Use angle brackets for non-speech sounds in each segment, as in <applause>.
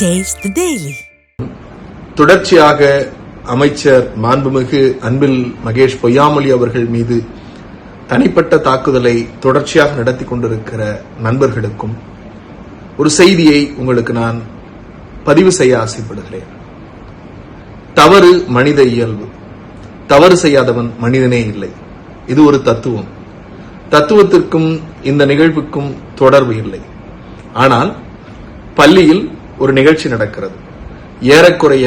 Taste the தொடர்ச்சியாக அமைச்சர் மாண்புமிகு அன்பில் மகேஷ் பொய்யாமொழி அவர்கள் மீது தனிப்பட்ட தாக்குதலை தொடர்ச்சியாக நடத்தி கொண்டிருக்கிற நண்பர்களுக்கும் ஒரு செய்தியை உங்களுக்கு நான் பதிவு செய்ய ஆசைப்படுகிறேன். தவறு மனித இயல்பு. தவறு செய்யாதவன் மனிதனே இல்லை. இது ஒரு தத்துவம். தத்துவத்திற்கும் இந்த நிகழ்வுக்கும் தொடர்பு இல்லை. ஆனால் பள்ளியில் ஒரு நிகழ்ச்சி நடக்கிறது. ஏறக்குறைய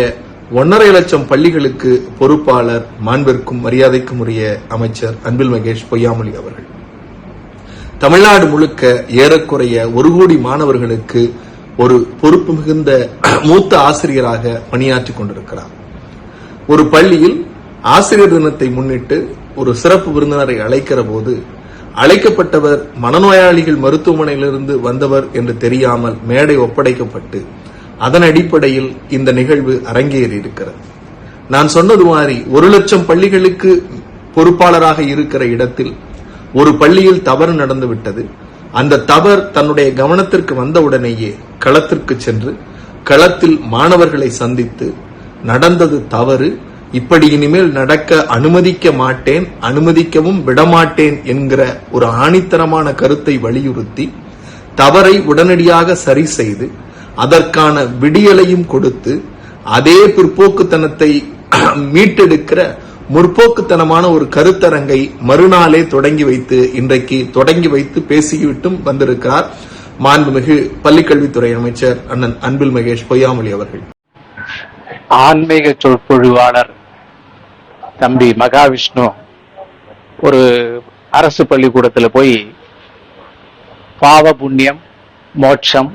ஒன்னரை லட்சம் பள்ளிகளுக்கு பொறுப்பாளர் மாண்பிற்கும் மரியாதைக்கும் உரிய அமைச்சர் அன்பில் மகேஷ் பொய்யாமொழி அவர்கள். தமிழ்நாடு முழுக்க ஏறக்குறைய ஒரு கோடி மாணவர்களுக்கு ஒரு பொறுப்பு மிகுந்த <clears throat> மூத்த ஆசிரியராக பணியாற்றிக் கொண்டிருக்கிறார். ஒரு பள்ளியில் ஆசிரியர் தினத்தை முன்னிட்டு ஒரு சிறப்பு விருந்தினரை அழைக்கிற போது அழைக்கப்பட்டவர் மனநோயாளிகள் மருத்துவமனையிலிருந்து வந்தவர் என்று தெரியாமல் மேடை ஒப்படைக்கப்பட்டு அதன் அடிப்படையில் இந்த நிகழ்வு அரங்கேறி இருக்கிறது நான் சொன்னது மாதிரி ஒரு லட்சம் பள்ளிகளுக்கு பொறுப்பாளராக இருக்கிற இடத்தில் ஒரு பள்ளியில் தவறு நடந்து விட்டது. அந்த தவறு தன்னுடைய கவனத்திற்கு வந்தவுடனேயே களத்திற்கு சென்று களத்தில் மாணவர்களை சந்தித்து நடந்தது தவறு. இப்படி இனிமேல் நடக்க அனுமதிக்க மாட்டேன் அனுமதிக்கவும் விடமாட்டேன் என்கிற ஒரு ஆணித்தரமான கருத்தை வலியுறுத்தி தவறை உடனடியாக சரி செய்து அதற்கான விடியலையும் கொடுத்து அதே பிற்போக்குத்தனத்தை மீட்டெடுக்கிற முற்போக்குத்தனமான ஒரு கருத்தரங்கை மறுநாளே தொடங்கி வைத்து இன்றைக்கு தொடங்கி வைத்து பேசிவிட்டும் வந்திருக்கிறார் மாண்புமிகு பள்ளிக்கல்வித்துறை அமைச்சர் அண்ணன் அன்பில் மகேஷ் பொய்யாமொழி அவர்கள். ஆன்மீக சொற்பொழிவாளர் தம்பி மகாவிஷ்ணு ஒரு அரசு பள்ளிக்கூடத்துல போய் பாவ புண்ணியம் மோட்சம்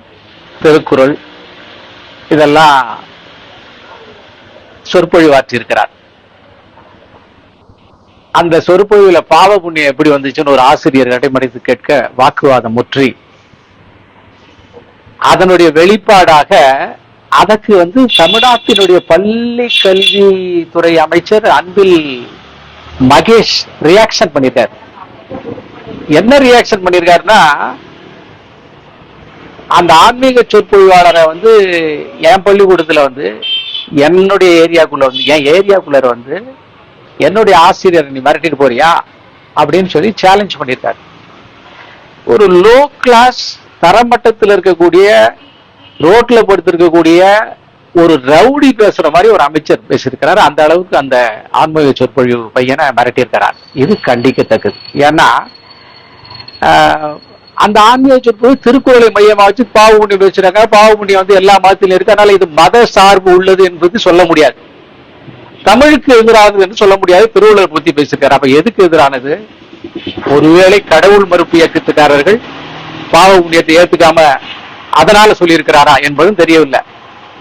திருக்குறள் இதெல்லாம் சொற்பொழிவாற்றியிருக்கிறார். அந்த சொற்பொழிவுல பாவ புண்ணியம் எப்படி வந்துச்சுன்னு ஒரு ஆசிரியர் நடைமுறைத்து கேட்க வாக்குவாதம் முற்றி. அதனுடைய வெளிப்பாடாக அதற்கு வந்து தமிழ்நாட்டினுடைய பள்ளி கல்வித்துறை அமைச்சர் அன்பில் மகேஷ் ரியாக்ஷன் பண்ணிட்டார் என்ன ரியாக்ஷன் பண்ணியிருக்காருன்னா அந்த ஆன்மீக சொற்பொழிவாளரை வந்து என் பள்ளிக்கூடத்தில் வந்து என்னுடைய ஏரியாக்குள்ள வந்து என் ஏரியாக்குள்ள வந்து என்னுடைய ஆசிரியர் நீ மிரட்டிட்டு போறியா? அப்படின்னு சொல்லி சேலஞ்ச் பண்ணியிருக்காரு. ஒரு லோ கிளாஸ் தரமட்டத்தில் இருக்கக்கூடிய ரோட்ல படுத்திருக்கக்கூடிய ஒரு ரவுடி பேசுற மாதிரி ஒரு அமைச்சர் பேசியிருக்கிறார். அந்த அளவுக்கு அந்த ஆன்மீக சொற்பொழிவு பையனை மிரட்டியிருக்கிறார். இது கண்டிக்கத்தக்கது. ஏன்னா அந்த ஆன்மீக சொற்பொழிவு திருக்குறளை மையமா வச்சு பாவ புண்ணியம் பேசுறாங்க பாவ புண்ணியம் வந்து எல்லா மதத்திலும் இருக்கு. அதனால இது மத சார்பு உள்ளது என்பது சொல்ல முடியாது. தமிழுக்கு எதிரானது என்று சொல்ல முடியாது. திருவள்ளுவர் பத்தி பேசியிருக்காரு அப்ப எதுக்கு எதிரானது? ஒருவேளை கடவுள் மறுப்பு இயக்கத்துக்காரர்கள் பாவ புண்ணியத்தை ஏத்துக்காம அதனால சொல்லியிருக்கிறாரா என்பதும் தெரியவில்லை.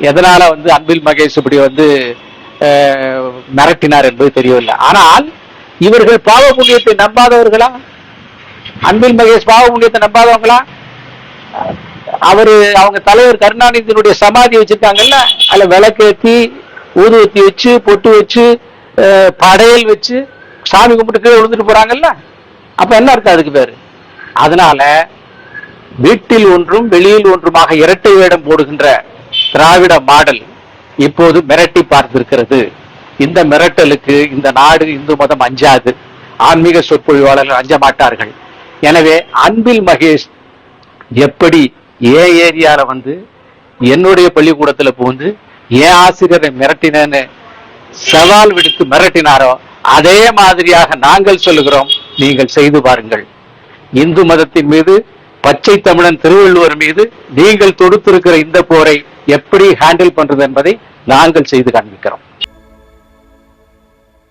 எதனால வந்து அன்பில் மகேஷ் இப்படி வந்து அஹ், மிரட்டினார் என்பது தெரியவில்லை. ஆனால் இவர்கள் பாவ புண்ணியத்தை நம்பாதவர்களா? அன்பில் மகேஷ் பாவ புண்ணியத்தை நம்பாதவங்களா? அவரு அவங்க தலைவர் கருணாநிதியினுடைய சமாதி வச்சிருக்காங்கல்ல அதுல விளக்கேத்தி ஊதுவத்தி வச்சு பொட்டு வச்சு படையல் வச்சு சாமி கும்பிட்டு கீழே விழுந்துட்டு போறாங்கல்ல? அப்ப என்ன இருக்கு அதுக்கு பேரு? அதனால வீட்டில் ஒன்றும் வெளியில் ஒன்றுமாக இரட்டை வேடம் போடுகின்ற திராவிட மாடல் இப்போது மிரட்டி பார்த்திருக்கிறது. இந்த மிரட்டலுக்கு இந்த நாடு இந்து மதம் அஞ்சாது. ஆன்மீக சொற்பொழிவாளர்கள் அஞ்ச மாட்டார்கள். எனவே அன்பில் மகேஷ் எப்படி ஏன் ஏரியால வந்து என்னுடைய பள்ளிக்கூடத்துல புகுந்து ஏன் ஆசிரியரை மிரட்டினேன்னு சவால் விடுத்து மிரட்டினாரோ அதே மாதிரியாக நாங்கள் சொல்லுகிறோம். நீங்கள் செய்து பாருங்கள். இந்து மதத்தின் மீது பச்சை தமிழன் திருவள்ளுவர் மீது நீங்கள் தொடுத்திருக்கிற இந்த போரை எப்படி ஹேண்டில் பண்றது என்பதை நாங்கள் செய்து காண்பிக்கிறோம்.